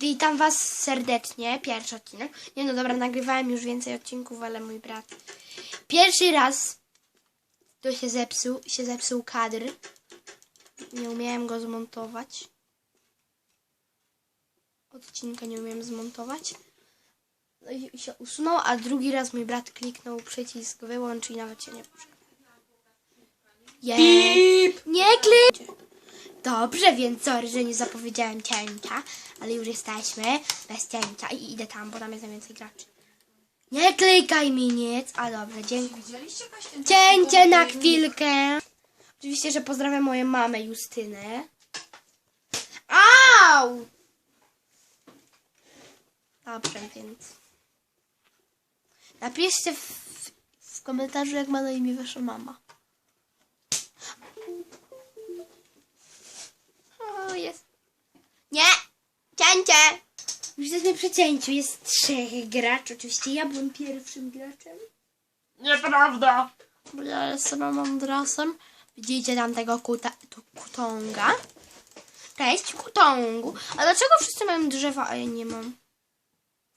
Witam Was serdecznie, pierwszy odcinek. Nie no dobra, nagrywałem już więcej odcinków, ale mój brat. Pierwszy raz to się zepsuł, się zepsuł kadr. Nie umiałem go zmontować. Odcinka nie umiem zmontować. No i się usunął, a drugi raz mój brat kliknął przycisk wyłącz i nawet się nie poszedł. Jej! Nie klik! Dobrze, więc sorry, że nie zapowiedziałem cięcia, ale już jesteśmy bez cięcia i idę tam, bo tam jest najwięcej graczy. Nie klikaj mi nic, a dobrze, dziękuję. Widzieliście właśnie Cięcie na chwilkę. Oczywiście, że pozdrawiam moją mamę Justynę. Au! Dobrze, więc napiszcie w, w komentarzu, jak ma na imię wasza mama. Jest. Nie! Cięcie! Już jesteśmy przy cięciu. Jest trzech graczy. Oczywiście ja byłem pierwszym graczem. Nieprawda! Bo ja jestem mądrasem. Widzicie tam tego kuta, tu kutonga? Cześć, kutongu. A dlaczego wszyscy mają drzewa, a ja nie mam?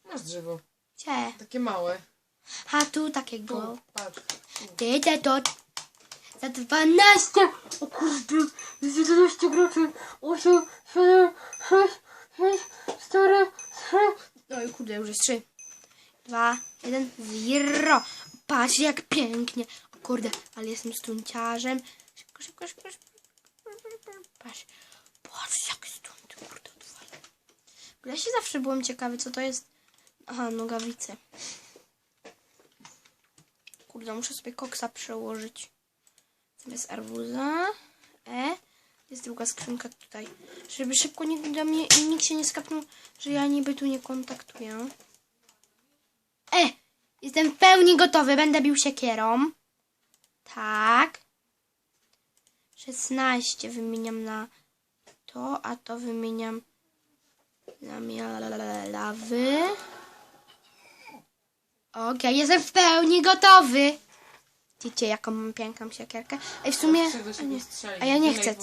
Masz drzewo. Gdzie? Takie małe. A tu takiego. Tu, patrz. Ty, ty, to. Za 12. O kurde, jest 11 graczy. 8, 7, 6, 5, 4, 3. Oj kurde, już jest 3. 2, 1, 0. Patrz jak pięknie. O kurde, ale jestem stunciarzem. Szybko, szybko, szybko, szybko. Patrz. Patrz jak stunt, kurde, odwalę. Ja się zawsze byłem ciekawy, co to jest. Aha, nogawice. Kurde, muszę sobie koksa przełożyć. Zamiast arbuza. E. Jest druga skrzynka tutaj. Żeby szybko nikt do mnie, nikt się nie skapnął, że ja niby tu nie kontaktuję. E! Jestem w pełni gotowy. Będę bił siekierą. Tak. 16 wymieniam na to, a to wymieniam na lawy. Okej, jestem w pełni gotowy. Widzicie, jaką mam piękną siekierkę? Ej, w sumie... Siebie strzelić. A ja nie chcę.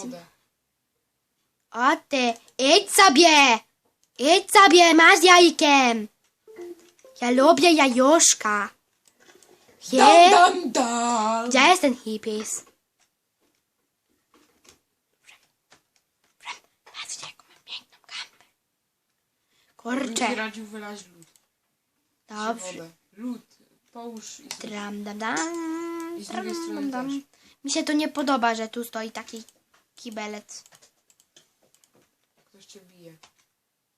O ty, idź sobie! Idź sobie, masz jajkiem! Ja lubię jajuszka. Dam, Je? dam, dam! Gdzie jest ten hippies? Patrzcie, jaką mam piękną kampę. Kurczę. Dobrze. Lód. Połóż i... Dram, dam, dam. I z drugiej dram, strony dam, dam. też. Mi się to nie podoba, że tu stoi taki kibelec. Ktoś cię bije.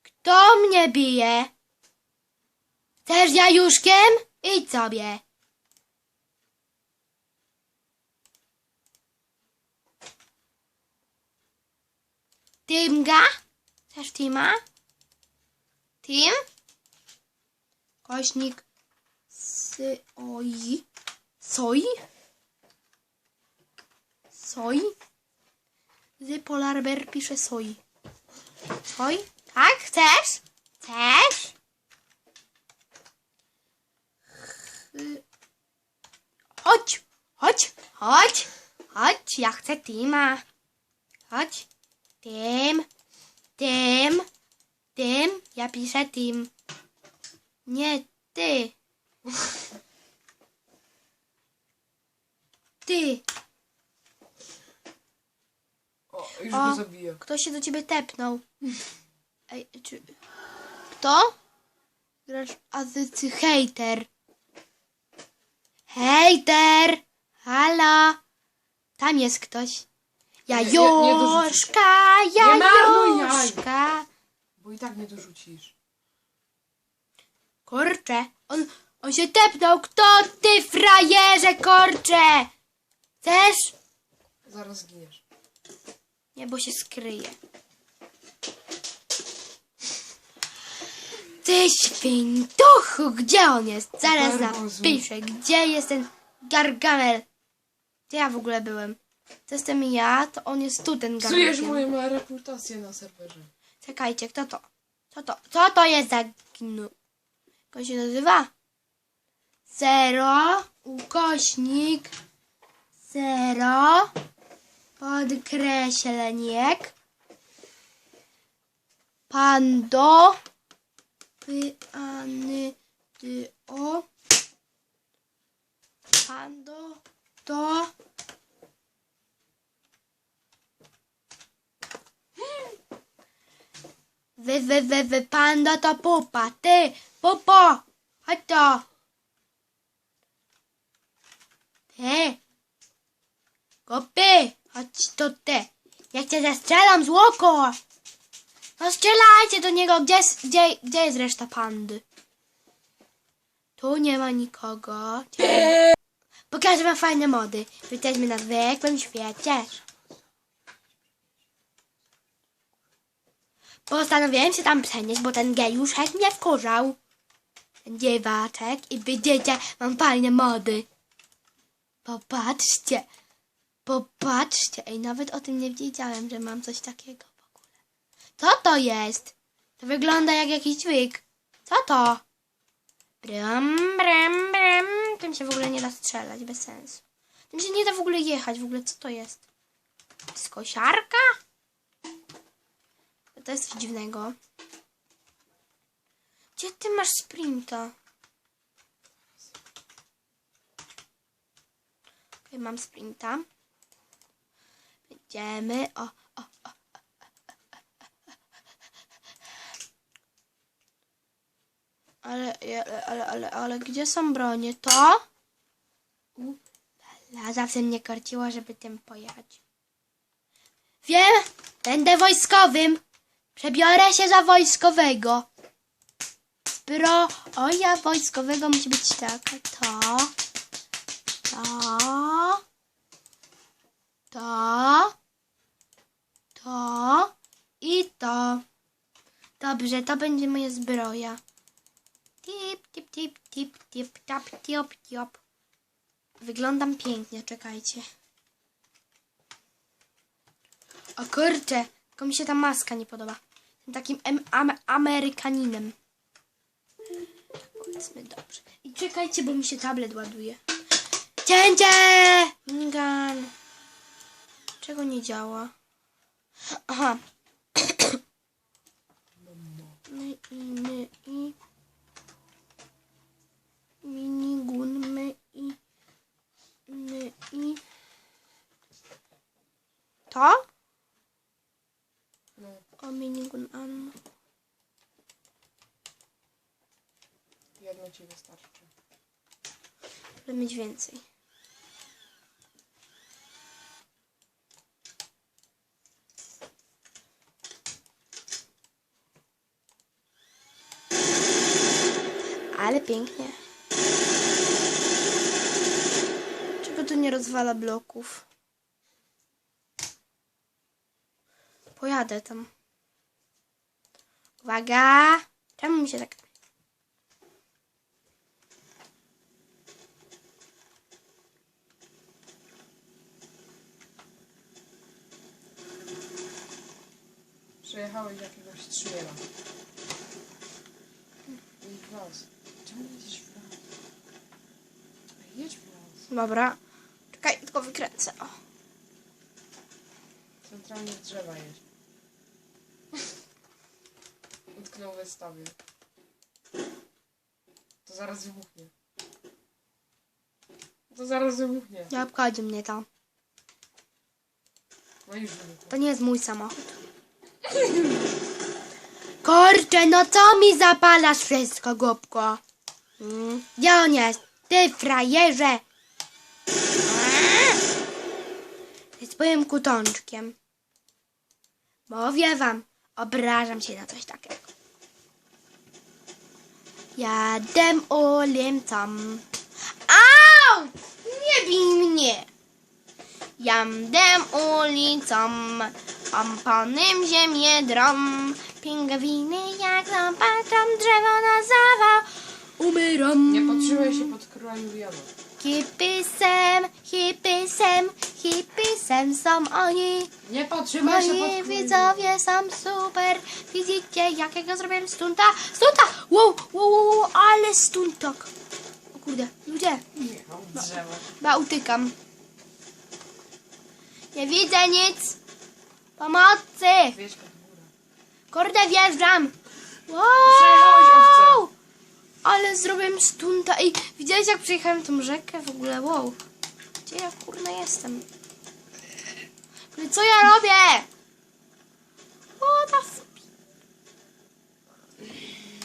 Kto mnie bije? Chcesz jajuszkiem? Idź sobie. Tymga? Chcesz Tima? Tim? Kośnik sy... Oj. Soj? Soj? Z Polarber pisze soj. Soj? Tak? Chcesz? Chcesz? Ch- Chodź, chodź, chodź, chodź, ja chcę Tima. Chodź. Tym, tym, tym, ja piszę Tim. Nie, ty. Ty. O, już O. go zabiję. Kto się do ciebie tepnął? Ej, czy... Kto? Gracz, a ty, ty hejter. Hejter! Halo! Tam jest ktoś. Nie, dorzucisz. Jajuszka, Nie marnuj jaj. jajuszka. Bo i tak mnie dorzucisz. Kurczę, on, on się tepnął. Kto ty, frajerze, kurczę? Chcesz? Zaraz zginiesz. Nie, bo się skryje. Ty świntuchu, gdzie on jest? Zaraz Barbozu. napiszę, gdzie jest ten Gargamel? Gdzie ja w ogóle byłem? To jestem ja, to on jest tu, ten Psujesz Gargamel. moją reputację na serwerze. Czekajcie, kto to? Co to? Co to jest za gnu? Jak on się nazywa? Zero, ukośnik, zero, podkreśleniek, Pando. Pyany. O. Pando. To. Wy, wy, wy, wy, panda to pupa. Ty, pupo. Chodź to. Ty. Kopy. Chodź to ty. Ja cię zastrzelam z łoku. No strzelajcie do niego. Gdzie, gdzie, gdzie jest reszta pandy? Tu nie ma nikogo. Pokażę wam fajne mody. Jesteśmy na zwykłym świecie. Postanowiłem się tam przenieść, bo ten gejuszek mnie wkurzał. Ten dziewaczek i widzicie, mam fajne mody. Popatrzcie. Popatrzcie. Ej, nawet o tym nie wiedziałem, że mam coś takiego w ogóle. Co to jest? To wygląda jak jakiś dźwig. Co to? Brum, brum, brum. Tym się w ogóle nie da strzelać, bez sensu. Tym się nie da w ogóle jechać. W ogóle co to jest? To jest kosiarka? To jest coś dziwnego. Gdzie ty masz sprinta? Okej, mam sprinta. Będziemy. O, o, o. Ale, ale, ale, ale, ale gdzie są bronie? To? U, la, zawsze mnie korciło, żeby tym pojechać. Wiem, będę wojskowym. Przebiorę się za wojskowego. Zbro, o ja wojskowego musi być taka. To. To. To. To. I to. Dobrze, to będzie moja zbroja. Tip, tip, tip, tip, tip, tap, tiop, tiop. Wyglądam pięknie, czekajcie. O kurczę, tylko mi się ta maska nie podoba. Jestem takim em, am, Amerykaninem. Powiedzmy dobrze. I czekajcie, bo mi się tablet ładuje. Cięcie! Mingan. Czego nie działa? Aha. My i my i minigun my i my i to? No, O minigun Anna. jedno ci wystarczy. Żeby mieć więcej. Ale pięknie. Czego tu nie rozwala bloków? Pojadę tam. Uwaga! Czemu mi się tak... Przejechałeś jakiegoś trzymiela. Jedź w Jedź. Dobra. Czekaj, tylko wykręcę. O. Centralnie drzewa jedź. Utknął we stawie. To zaraz wybuchnie. To zaraz wybuchnie. Nie obchodzi mnie to. No już wybuchło. To nie jest mój samochód. Kurczę, no co mi zapalasz wszystko, głupko? Mm, jest? Ty, frajerze! Jest moim kutonczkiem. Mówię wam, obrażam się na coś takiego. Jadę ulicą. Au! Nie bij mnie! Jadę ulicą, ompanym ziemię drom. Pingwiny jak zobaczą drzewo na zawał. Umieram. Nie podszyłeś się pod królem Liana. Hipisem, hipisem, hipisem są oni. Nie podszyłeś się pod Moi widzowie są super. Widzicie jakiego zrobiłem stunta? Stunta! Wow, wow, wow, wow ale stuntok. O kurde, ludzie, Jechał w drzewo. chyba utykam. Nie widzę nic. Pomocy! Wjedź pod górę. Kurde, wjeżdżam! Przejechałeś Wow! Ale zrobiłem stunta. Ej, widziałeś jak przejechałem tą rzekę w ogóle? Wow. Gdzie ja kurna jestem? Kurde, co ja robię? What the f...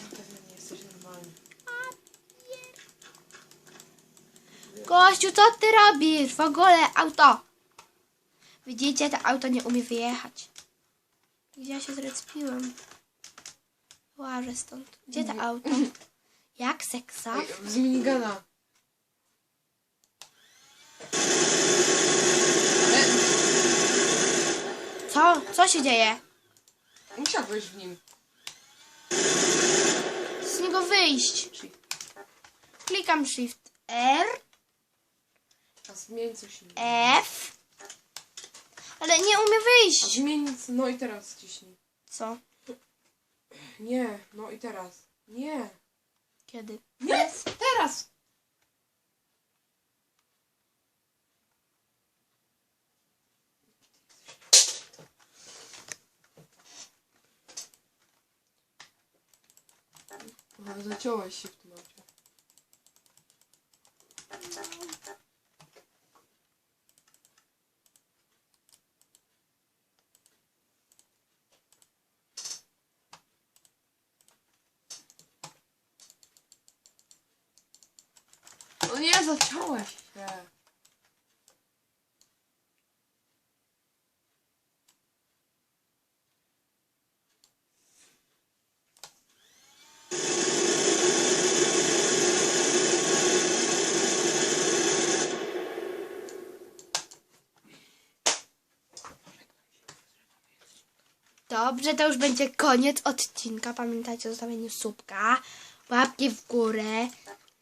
Na pewno nie jesteś normalny. Gościu, co ty robisz? W ogóle auto. Widzicie, to auto nie umie wyjechać. Gdzie ja się zrespiłem? Łażę stąd. Gdzie to auto? Jak seksa? Ej, z minigana. Co? Co się dzieje? musiałbyś w nim. Z niego wyjść. Klikam Shift R, A zmień coś innego. F. Ale nie umie A wyjść. zmień, no i teraz ciśnij. Co? Nie, no i teraz. Nie. Kiedy? Nie, teraz. Aha, zaciąłeś się w tym aucie. No nie, zaciąłeś się. Dobrze, to już będzie koniec odcinka. Pamiętajcie o zostawieniu subka, łapki w górę.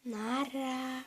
Nara.